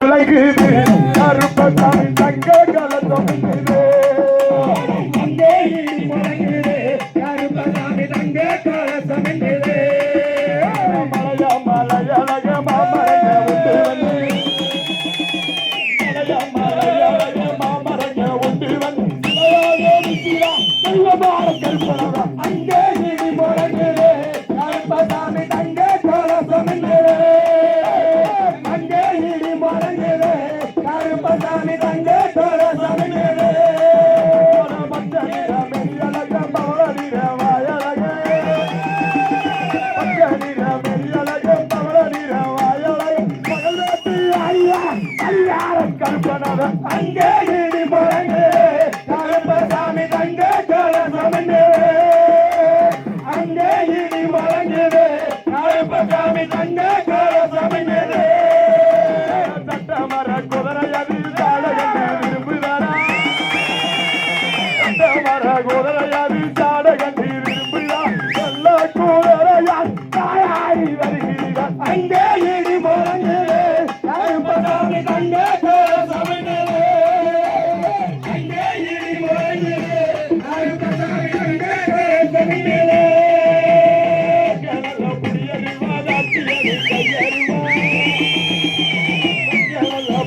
உலகு கருப்ப தங்க கலந்தோம் சாமி தங்க கோல சாமி மேலே அங்கே இடி போறங்க சாமி தங்க கோல சாமி அங்கே